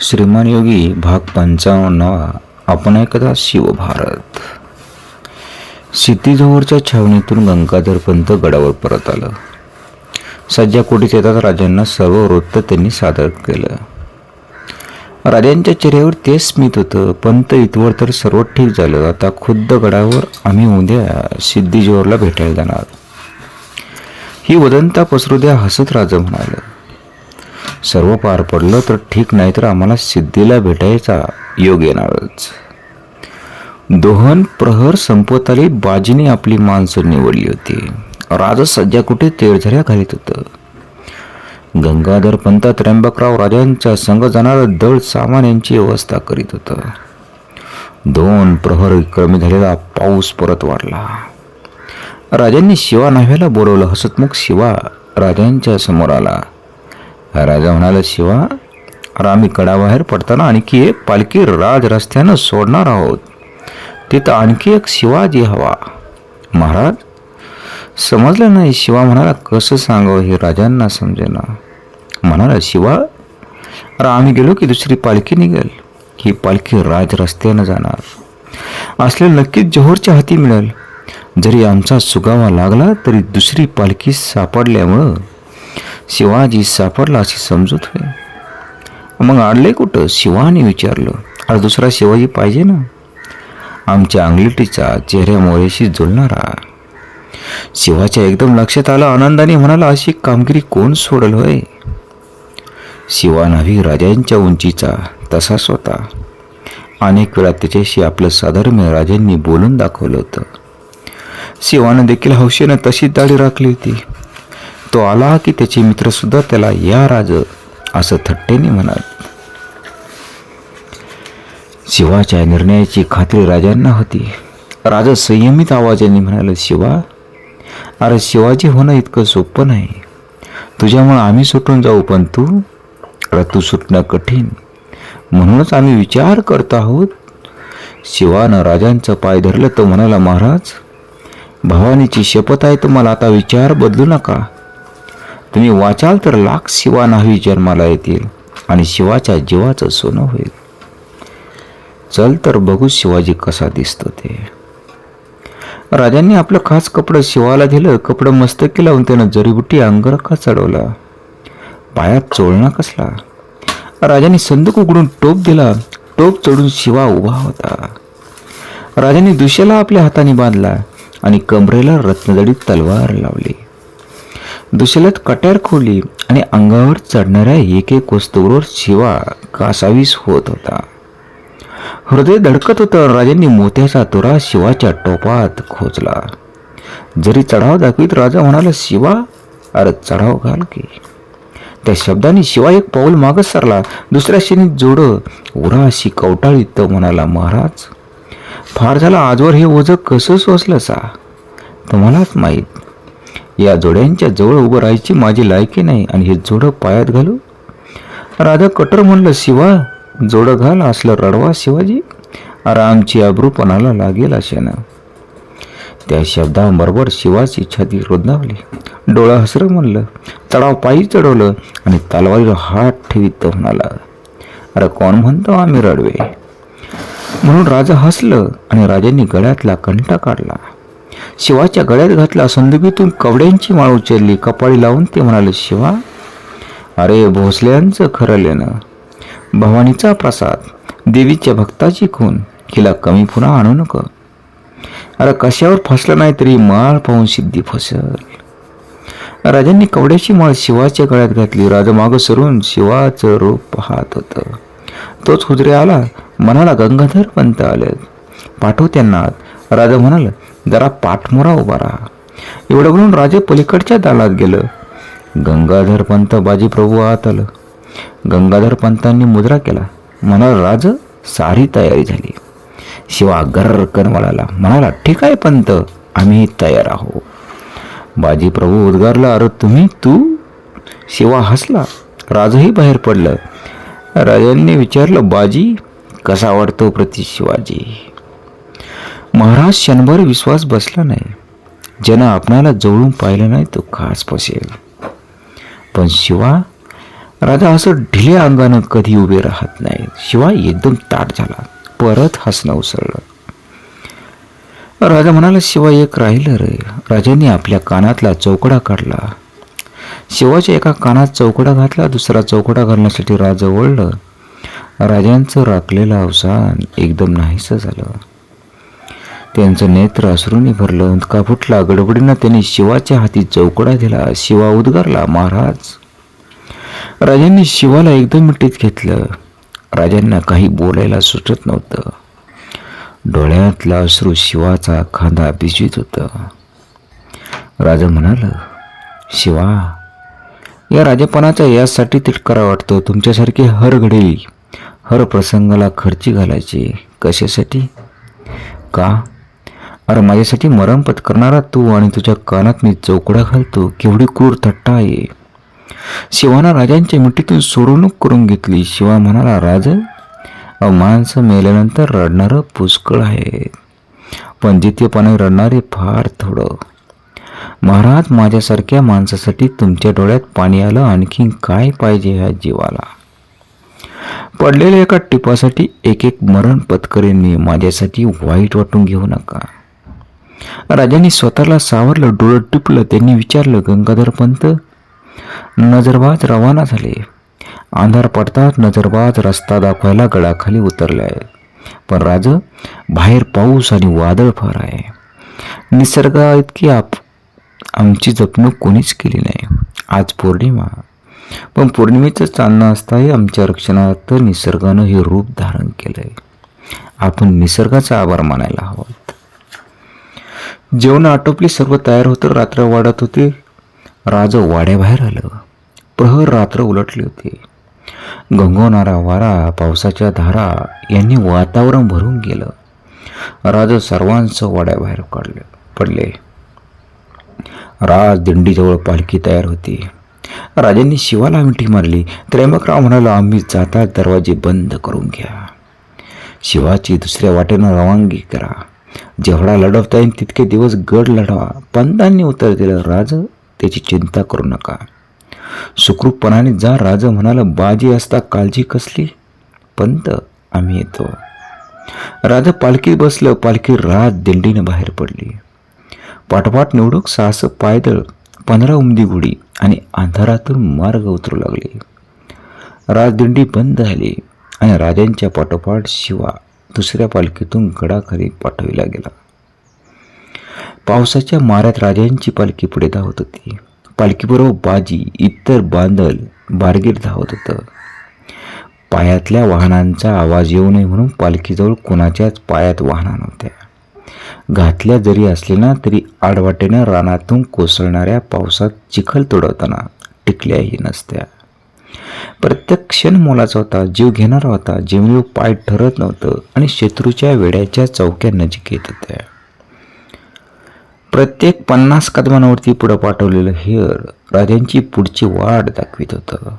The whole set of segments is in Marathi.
श्रीमान योगी भाग पंचावन्नावा आपण ऐकता शिवभारत सिद्धीजवळच्या छावणीतून गंगाधर पंत गडावर परत आलं. सज्जा कोटीत येतात राजांना सर्व वृत्त त्यांनी सादर केलं. राजांच्या चेहऱ्यावर ते स्मित होतं पंत इथवर तर सर्व ठीक झालं. आता खुद्द गडावर आम्ही उद्या सिद्धीजोहरला भेटायला जाणार. ही वदंता पसरू द्या हसत राजा म्हणाल. सर्व पार पडलं तर ठीक नाही तर आम्हाला सिद्धीला भेटायचा योग येणारच. दोहन प्रहर संपत आली बाजीने आपली माणसं निवडली होती. राजा सध्या कुठे तेरझऱ्या घालीत होतं? गंगाधर पंत त्र्यंबकराव राजांच्या संघ जाणारं दळ सामान यांची व्यवस्था करीत होतं. दोन प्रहर कमी झालेला पाऊस परत वाढला. राजांनी शिवा नाव्याला बोलवलं. हसतमुख शिवा राजांच्या समोर आला. राजा म्हणाला शिवा अरे आम्ही कडाबाहेर पडताना आणखी एक पालखी राज रस्त्यानं सोडणार आहोत. तिथं आणखी एक शिवाजी हवा. महाराज समजलं नाही. शिवा म्हणाला कसं सांगावं हे राजांना समजेना. म्हणाला शिवा अरे आम्ही गेलो की दुसरी पालखी निघेल. ही पालखी राज रस्त्यानं जाणार. असले नक्कीच जोहरच्या हाती मिळेल. जरी आमचा सुगावा लागला तरी दुसरी पालखी सापडल्यामुळं शिवाजी सापडला अशी समजूत होय. मग आणले कुठं? शिवाने विचारलं. आज दुसरा शिवाजी पाहिजे ना? आमच्या अंगलिटीचा चेहऱ्या मोरेशी जुळणारा. शिवाच्या एकदम लक्षात आलं आनंदाने म्हणाला अशी कामगिरी कोण सोडल होय? शिवा नावी राजांच्या उंचीचा तसाच होता अनेक वेळा त्याच्याशी आपलं साधर्म्य राजांनी बोलून दाखवलं होतं. शिवानं देखील हौशेनं तशीच दाढी राखली होती. तो आला की त्याचे मित्रसुद्धा त्याला या राज असं थट्टेने म्हणत शिवाच्या निर्णयाची खात्री राजांना होती. राजा संयमित आवाजाने म्हणाला शिवा अरे शिवाजी होणं इतकं सोपं नाही. तुझ्यामुळं आम्ही सुटून जाऊ पण तू अरे तू सुटणं कठीण. म्हणूनच आम्ही विचार करत आहोत. शिवानं राजांचं पाय धरलं तर म्हणाला महाराज भवानीची शपथ आहे तुम्हाला आता विचार बदलू नका. तुम्ही वाचाल तर लाख शिवा नाही जन्माला येतील आणि शिवाच्या जीवाचं सोनं होईल. चल तर बघू शिवाजी कसा दिसतो ते. राजांनी आपलं खास कपडं शिवाला दिलं कपडं मस्तकी लावून त्यानं जरीबुटी अंगरखा चढवला. पायात चोळणा कसला. राजाने संदूक उघडून टोप दिला टोप चढून शिवा उभा होता. राजाने दुशेला आपल्या हाताने बांधला आणि कमरेला रत्नजडीत तलवार लावली. दुशलत कट्यार खोली आणि अंगावर चढणाऱ्या एक एक वस्तूवर शिवा कासावीस होत होता. हृदय धडकत होतं राजांनी मोत्याचा तुरा शिवाच्या टोपात खोचला. जरी चढाव दाखवीत राजा म्हणाला शिवा अरे चढाव घाल की. त्या शब्दाने शिवा एक पाऊल मागच सरला. दुसऱ्या शेणी जोड उरा अशी कवटाळीत तो म्हणाला महाराज फार झाला आजवर हे ओझं कसं सोसलं सा तुम्हालाच माहीत या जोड्यांच्या जवळ उभं राहायची माझी लायकी नाही आणि हे जोडं पायात घालू? राजा कटर म्हणलं शिवा जोडं घाल असलं रडवा शिवाजी. अरे आमची अब्रूपणाला लागेल अशानं. त्या शब्दाबरोबर शिवाची छाती रुंदावली. डोळं हसरं म्हणलं तडाव पायी चढवलं आणि तलवारीवर हात ठेवीत तर म्हणाला अरे कोण म्हणतो आम्ही रडवे? म्हणून राजा हसलं आणि राजांनी गळ्यातला कंटा काढला. शिवाच्या गळ्यात घातला संदुकीतून कवड्यांची माळ उचलली. कपाळी लावून ते म्हणाले शिवा अरे भोसल्यांचं खरं लेणं. भवानीचा प्रसाद देवीच्या भक्ताची खून हिला कमी पुन्हा आणू नको. अरे कशावर फसलं नाही तरी माळ पाहून सिद्धी फसल. राजांनी कवड्याची माळ शिवाच्या गळ्यात घातली. राजा मागं सरून शिवाचं रूप पाहत होतं. तोच हुजरे आला. म्हणाला गंगाधर पंत आले पाठव त्यांना राजा म्हणाला जरा पाठमोरा उभा राहा. एवढं म्हणून राजे पलीकडच्या दालात गेलं. गंगाधर पंत बाजीप्रभू आत आलं. गंगाधर पंतांनी मुद्रा केला. म्हणाला राज सारी तयारी झाली. शिवा गर्रकन वळाला म्हणाला ठीक आहे पंत आम्ही तयार आहोत. बाजीप्रभू उद्गारला अरे तुम्ही तू? शिवा हसला. राजही बाहेर पडलं. राजांनी विचारलं बाजी कसा वाटतो प्रति शिवाजी? महाराज क्षणभर विश्वास बसला नाही. ज्यानं आपणाला जवळून पाहिलं नाही तो खास पसेल पण शिवा राजा असं ढिल्या अंगानं कधी उभे राहत नाही. शिवाय एकदम ताट झाला. परत हसणं उसळलं. राजा म्हणाला शिवाय एक राहिलं रे. राजांनी आपल्या कानातला चौकडा काढला. शिवाच्या एका कानात चौकडा घातला दुसरा चौकडा घालण्यासाठी राजा ओढलं राजांचं राखलेलं अवसान एकदम नाहीसं झालं. त्यांचं नेत्र अश्रूने भरलं का फुटला. गडबडीनं त्यांनी शिवाच्या हाती चौकडा दिला. शिवा उद्गारला महाराज. राजांनी शिवाला एकदम मिठीत घेतलं. राजांना काही बोलायला सुचत नव्हतं. डोळ्यातला अश्रू शिवाचा खांदा भिजवीत होता. राजा म्हणालं शिवा या राजपणाचा यासाठी तिटकारा वाटतो. तुमच्यासारखे हर घडी हर प्रसंगाला खर्ची घालायची. कशासाठी? का? अरे माझ्यासाठी मरण पत्करणारा तू आणि तुझ्या कानात मी चौकडा घालतो केवढी क्रूर थट्टा आहे. शिवानं राजांच्या मिठीतून सोडवणूक करून घेतली. शिवा म्हणाला राज माणसं मेल्यानंतर रडणारं पुष्कळ आहे. पण जितेपणे रडणारे फार थोडं. महाराज माझ्यासारख्या माणसासाठी तुमच्या डोळ्यात पाणी आलं आणखीन काय पाहिजे ह्या जीवाला? पडलेल्या एका टिपासाठी एक एक मरण पत्करींनी माझ्यासाठी वाईट वाटून घेऊ नका. राजांनी स्वतःला सावरलं डोळं टिपलं त्यांनी विचारलं गंगाधर पंत नजरबाज रवाना झाले. अंधार पडताच नजरबाज रस्ता दाखवायला गडाखाली उतरले. आहे पण राज बाहेर पाऊस आणि वादळ फार आहे. निसर्गा इतकी आप आमची जपणूक कोणीच केली नाही. आज पौर्णिमा. पण पौर्णिमेचं चांदणं असताही आमच्या रक्षणार्थ निसर्गानं हे रूप धारण केलंय. आपण निसर्गाचा आभार मानायला हवा. जेवण आटोपली सर्व तयार होतं रात्र वाढत होते. राज वाड्याबाहेर आलं. प्रहर रात्र उलटली होती. गंगवणारा वारा पावसाच्या धारा यांनी वातावरण भरून गेलं. राज सर्वांचं वाड्याबाहेर काढले पडले. राज दिंडीजवळ पालखी तयार होती. राजांनी शिवाला मिठी मारली. त्र्यंबकराव म्हणाला आम्ही जाता दरवाजे बंद करून घ्या. शिवाची दुसऱ्या वाटेनं रवानगी करा. जेवढा लढवता येईल तितके दिवस गड लढवा. पंतांनी उत्तर दिलं राज त्याची चिंता करू नका. सुखरूपपणाने जा राज म्हणाला बाजी असता काळजी कसली? पंत आम्ही येतो. राजा पालखीत बसलं पालखी रात दिंडीनं बाहेर पडली. पाठपाठ निवडूक सास पायदळ पंधरा उमदी गुढी आणि अंधारातून मार्ग उतरू लागले. राजदिंडी बंद झाली आणि राजांच्या पाठोपाठ शिवा. दुसऱ्या पालखीतून गडाखाली पाठविला गेला. पावसाच्या माऱ्यात राजांची पालखी पुढे धावत होती. पालखीबरोबर बाजी इतर बांदल बारगीर धावत होतं. पायातल्या वाहनांचा आवाज येऊ नये म्हणून पालखीजवळ कोणाच्याच पायात वाहना नव्हत्या. घातल्या जरी असले ना तरी आडवाटेनं रानातून कोसळणाऱ्या पावसात चिखल तोडवताना टिकल्याही नसत्या. प्रत्येक क्षण मोलाचा होता जीव घेणारा होता जेवढे पाय ठरत नव्हतं आणि शत्रूच्या वेड्याच्या चौक्या नजीक येत होत्या. प्रत्येक पन्नास कदमांवरती पुढं पाठवलेलं हेर राजांची पुढची वाट दाखवित होतं.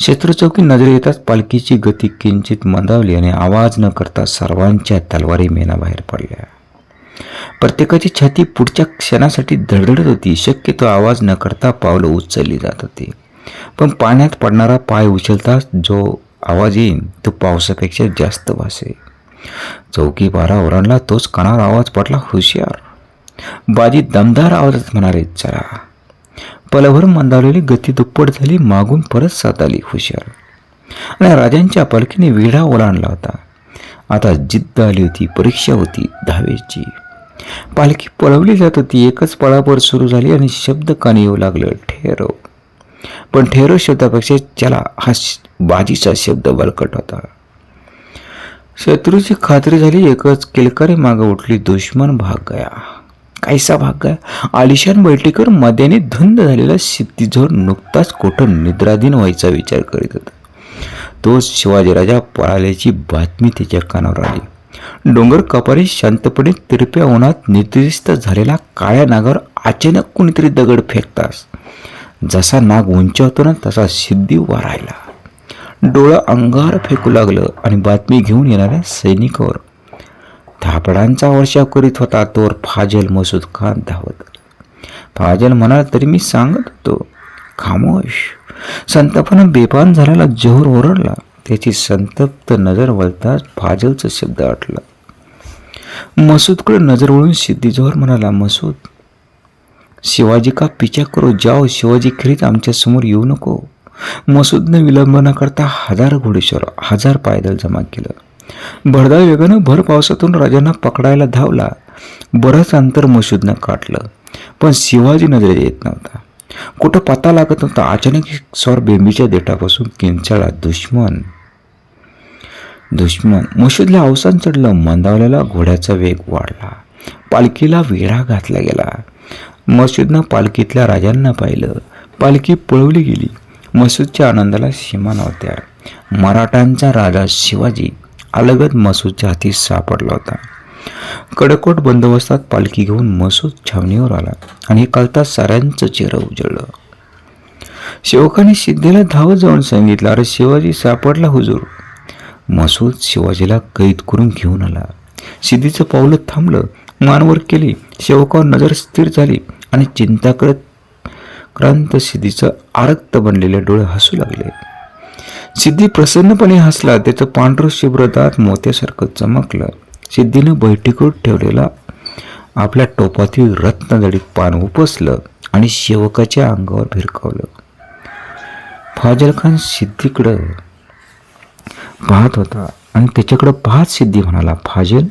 शत्रू चौकी नजरे येताच पालखीची गती किंचित मंदावली आणि आवाज न करता सर्वांच्या तलवारी मेनाबाहेर पडल्या. प्रत्येकाची छाती पुढच्या क्षणासाठी धडधडत होती शक्यतो आवाज न करता पावलं उचलली जात होती. पण पाण्यात पडणारा पाय उचलताच जो आवाज येईन तो पावसापेक्षा जास्त भासे चौकी बारा ओरांडला तोच कानावर आवाज पडला हुशार बाजी दमदार आवाजात म्हणाले चला. पलभर मंदावलेली गती दुप्पट झाली मागून परत सात आली हुशार आणि राजांच्या पालखीने वेढा ओलांडला होता. आता जिद्द आली होती परीक्षा होती दहावीची. पालखी पळवली जात होती एकच पळापळ सुरू झाली आणि शब्द कानी येऊ लागलं ठेरव. पण ठेरो शब्दापेक्षा चला हा बाजीचा शब्द बलकट होता. शत्रूची खात्री झाली एकच किलकारी मागं उठली दुश्मन भाग गया कैसा भाग गया आलिशान बैठीकर मद्याने धुंद झालेला सिद्धीजोर नुकताच कुठं निद्राधीन व्हायचा विचार करीत होता. तोच शिवाजीराजा पळाल्याची बातमी त्याच्या कानावर आली. डोंगर कपारी शांतपणे तिरप्या उन्हात निर्दिष्ट झालेला काळ्या नागावर अचानक कोणीतरी दगड फेकतास जसा नाग उंचावतो ना तसा सिद्धी उभा राहिला. डोळं अंगार फेकू लागलं आणि बातमी घेऊन येणाऱ्या सैनिकावर. धापडांचा वर्षाव करीत होता तोवर फाजल मसूद खान धावत. फाजल म्हणाला तरी मी सांगत होतो खामोश. संतापानं बेपान झालेला जोहर ओरडला. त्याची संतप्त नजर वळताच फाजलचा शब्द आटला. मसूदकडे नजर वळून सिद्धी जोहर म्हणाला मसूद शिवाजी का पिछा करो जाओ शिवाजी खरीच आमच्यासमोर येऊ नको. मसूदने विलंब न करता हजार घोडेश्वर हजार पायदल जमा केलं. भरधाव वेगानं भर पावसातून राजांना पकडायला धावला. बरंच अंतर मसूदनं काटलं पण शिवाजी नजरेत येत नव्हता. कुठं पत्ता लागत नव्हता अचानक एक स्वर बेंबीच्या देठापासून किंचाळा दुश्मन दुश्मन. मसूदला अवसान चढलं मंदावलेला घोड्याचा वेग वाढला. पालखीला वेढा घातला गेला. मसूदनं पालखीतल्या राजांना पाहिलं. पालखी पळवली गेली. मसूदच्या आनंदाला सीमा नव्हत्या मराठांचा राजा शिवाजी अलगद मसूदच्या हाती सापडला होता. कडकोट बंदोबस्तात पालखी घेऊन मसूद छावणीवर आला आणि कळता साऱ्यांचं चेहरं उजळलं. सेवकाने सिद्धीला धावत जाऊन सांगितलं अरे शिवाजी सापडला हुजूर. मसूद शिवाजीला कैद करून घेऊन आला. सिद्धीचं पावलं थांबलं. मानवर केली. शेवकावर नजर स्थिर झाली. आणि चिंता करत क्रांत सिद्धीचं आरक्त बनलेले डोळे हसू लागले. सिद्धी प्रसन्नपणे हसला त्याचं पांढरं शिब्र दात मोत्यासारखं चमकलं. सिद्धीनं बैठकीवर ठेवलेला आपल्या टोपातील रत्नदडीत पान उपसलं आणि शेवकाच्या अंगावर भिरकावलं फाजल खान सिद्धीकडं पाहत होता आणि त्याच्याकडं पाहत सिद्धी म्हणाला फाजल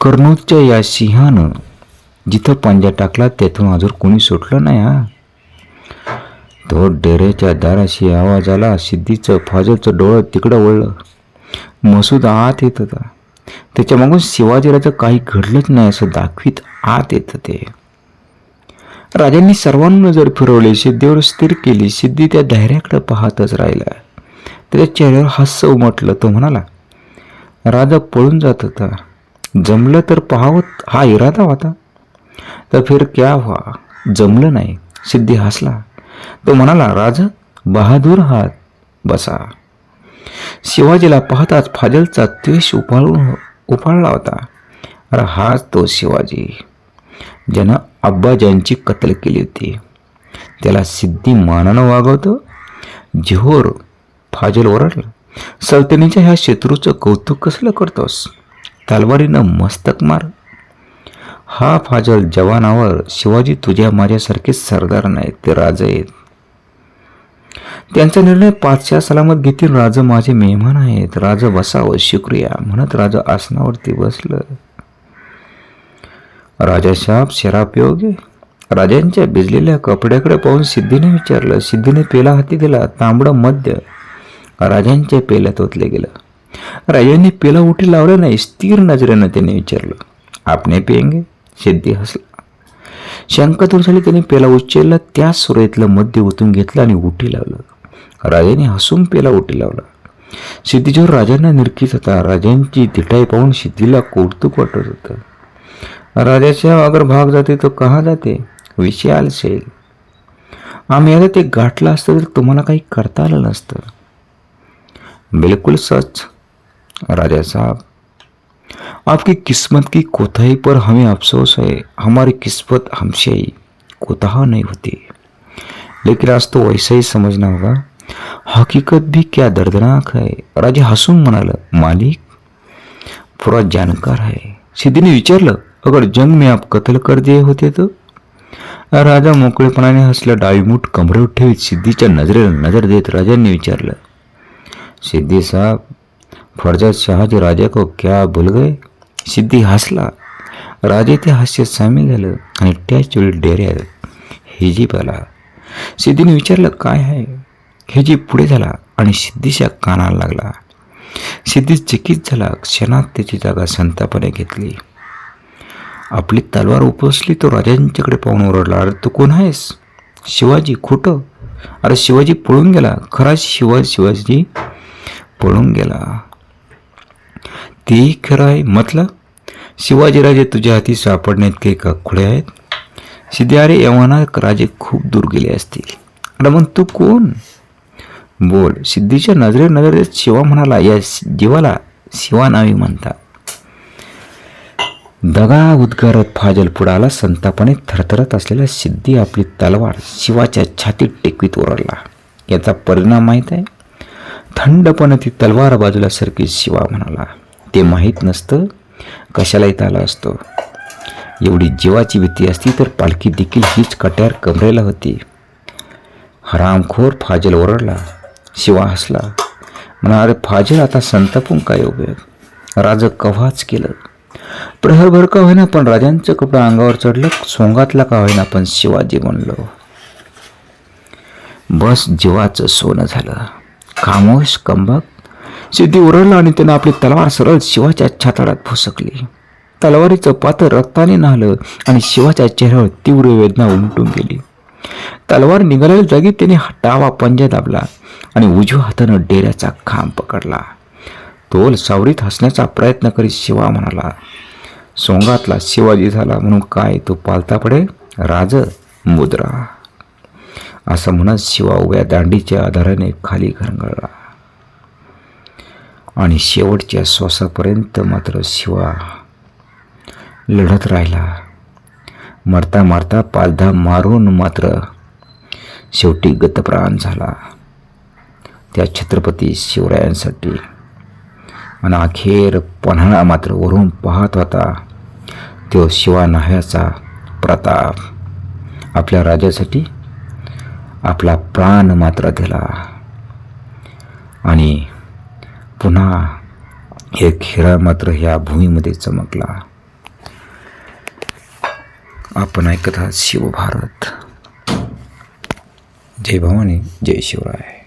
कर्नूलच्या या सिंहानं जिथं पंजा टाकला तेथून अजून कोणी सुटलं नाही हा? तो डेरेच्या दाराशी आवाज आला सिद्धीचं फाजलचं डोळं तिकडं वळलं. मसूद आत येत होता. त्याच्या मागून शिवाजीराचं काही घडलंच नाही असं दाखवीत आत येत ते राजांनी सर्वांना नजर फिरवली सिद्धीवर स्थिर केली सिद्धी त्या धैर्याकडे पाहतच राहिला. त्याच्या चेहऱ्यावर हास्य उमटलं. तो म्हणाला राजा पळून जात होता. जमलं तर पाहावं हा इरादा होता. तर फिर क्या हुआ? जमलं नाही. सिद्धी हसला. तो म्हणाला राजा बहादूर हात बसा. शिवाजीला पाहताच फाजलचा त्वेष उफाळून उपाळला होता. अरे हाच तो शिवाजी. ज्यानं अब्बाजांची कत्ल केली होती. त्याला सिद्धी मानानं वागवतो. जिहोर फाजल ओरडला सल्तनीच्या ह्या शत्रूचं कौतुक कसलं करतोस? तलवारीनं मस्तक मार. हा फाजल जवानावर शिवाजी तुझ्या माझ्यासारखे सरदार नाहीत ते राजे आहेत. त्यांचा निर्णय पाचशा सलामत घेतील. राजा माझे मेहमान आहेत. राजा बसावं शुक्रिया म्हणत राजा आसनावरती बसलं. राजा शाप शराब योग्य राजांच्या भिजलेल्या कपड्याकडे पाहून सिद्धीने विचारलं. सिद्धीने पेला हाती दिला. तांबडं मद्य राजांच्या पेल्यात ओतले गेलं. राजांनी पेला उठी लावलं नाही स्थिर नजरेनं त्याने विचारलं. आपणे पेंगे शेद्दी हसला. शंका दूर झाली त्याने पेला उचलला त्याच सुरेतलं मध्य ओतून घेतलं आणि उठी लावलं. राजाने हसून पेला उठी लावला. सिद्धीच्यावर राजांना निरखीत होता. राजांची तिठाई पाहून सिद्धीला कौतुक वाटत होतं. राजाच्या अगर भाग जाते तो कहा जाते? विषय आलसेल. आम्ही आता ते गाठलं असतं तर तुम्हाला काही करता आलं नसतं. बिलकुल सच. राजा साहेब आपकी किस्मत की कोताही पर हमें अफसोस है। हमारी किस्मत हमसे ही कोताह नहीं होती। लेकिन आज तो वैसा ही समझना होगा हकीकत भी क्या दर्दनाक है। राजा हसून म्हणालं मालिक पूरा जानकार है। सिद्धीने विचारलं अगर जंग में आप कत्ल कर दिए होते तो? राजा मोकळेपणाने हसला डावीमूठ कमरेवर ठेवीत सिद्धीच्या नजरेला नजर देत राजांनी विचारलं सिद्धी साहब ख्वाजा शहाजी राजा को क्या भूल गए? सिद्धी हसला। राजे ते हास्य सामील झालं आणि त्याच वेळी डेऱ्या हिजीप आला सिद्धीने विचारलं काय आहे? हिजीप पुढे झाला आणि सिद्धीच्या कानाला लागला। सिद्धी चकित झाला क्षणात त्याची जागा संतापाने घेतली। आपली तलवार उपसली तो राजांच्याकडे पाहून ओरडला अरे तू कोण आहेस? शिवाजी खोटं? अरे शिवाजी पळून गेला खरा शिवा शिवाजी पळून गेला. तेही खरं आहे म्हटलं शिवाजीराजे तुझ्या हाती सापडण्यात काही का खुळे आहेत? सिद्धारे अरे यवना राजे खूप दूर गेले असतील. अरे मग तू कोण? बोल सिद्धीच्या नजरे नजरेत शिवा म्हणाला या जीवाला शिवा नावी म्हणतात दगा उद्गारत फाजल पुढाला संतापाने थरथरत असलेला सिद्धी आपली तलवार शिवाच्या छातीत टेकवीत ओरडला. याचा परिणाम माहीत आहे? थंडपणे ती तलवार बाजूला सरकी शिवा म्हणाला. ते माहीत नसतं कशाला येत आलं असतो. एवढी जीवाची भीती असती तर पालखी देखील हीच कट्यार कमरेला होती. हरामखोर फाजल ओरडला शिवा हसला. म्हणा अरे फाजल आता संतापून काय उपयोग? राज कव्हाच केलं? प्रहरभर का होईना पण राजांचं कपडं अंगावर चढलं सोंगातला का होईना पण शिवाजी म्हणलो बस जीवाचं सोनं झालं. खामोश कंबक सिद्धी ओरडला आणि त्यानं आपली तलवार सरळ शिवाच्या छाताडात फुसकली. तलवारीचं पात्र रक्ताने नाहलं आणि शिवाच्या चेहऱ्यावर तीव्र वेदना उमटून गेली. तलवार निघालेल्या जागी त्याने डावा पंजा दाबला आणि उजव्या हातानं डेऱ्याचा खांब पकडला. तोल सावरीत हसण्याचा प्रयत्न करीत शिवा म्हणाला सोंगातला शिवाजी झाला म्हणून काय तो पालता पडे राज मुद्रा. असं म्हणत शिवा उभ्या दांडीच्या आधाराने खाली घरंगळला. आणि शेवटच्या श्वासापर्यंत मात्र शिवा लढत राहिला. मरता मरता पालधा मारून मात्र शेवटी गतप्राण झाला. त्या छत्रपती शिवरायांसाठी आणि अखेर पन्हाळा मात्र वरून पाहत होता. तो शिवा नाह्याचा प्रताप आपल्या राजासाठी आपला प्राण मात्र दिला आणि पुन्हा एक हिरा मात्र ह्या भूमीमध्ये चमकला. आपण ऐकत आहात शिवभारत. जय भवानी जय शिवराय.